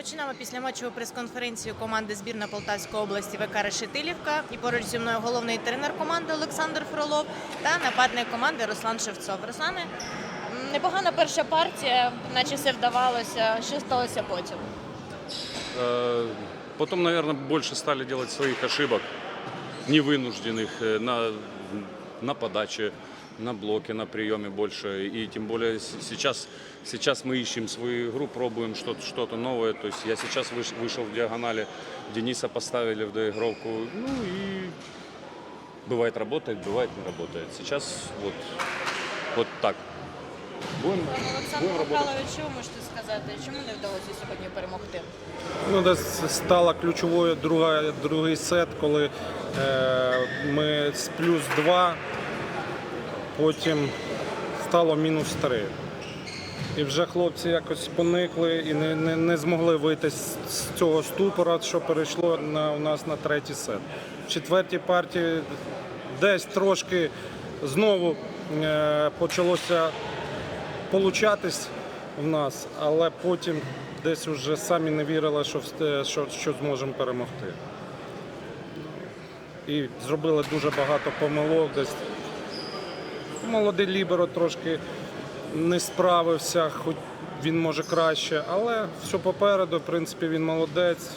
Розпочинаємо післяматчеву прес-конференцію команди збірна Полтавської області ВК Решетилівка. І поруч зі мною головний тренер команди Олександр Фролов та нападник команди Руслан Шевцов. Руслане, м, непогана перша партія, наче все вдавалося. Що сталося потім? Э, Потом, наверное, больше стали делать своих ошибок, невынужденных э, на, на подаче, на блоке, на приеме больше. И тем более с- сейчас, сейчас мы ищем свою игру, пробуем что-то что новое. То есть я сейчас выш- вышел в диагонали, Дениса поставили в доигровку. Ну и бывает работает, бывает не работает. Сейчас вот, вот так. Будем, Олександр будем работать. Михайлович, що ви можете сказати? Чому не вдалося сьогодні перемогти? Ну, десь стала ключовою друга, другий сет, коли е, ми з плюс 2, потім стало мінус 3. І вже хлопці якось поникли і не, не, не змогли вийти з, цього ступора, що перейшло на, у нас на третій сет. В четвертій партії десь трошки знову е, почалося получатись в нас, але потім десь вже самі не вірили, що, що, що зможемо перемогти. І зробили дуже багато помилок. Десь молодий ліберо трошки не справився, хоч він може краще, але все попереду, в принципі, він молодець.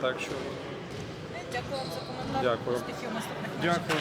Так що Дякую вам за коментар. Дякую. Успіхів наступних дякую.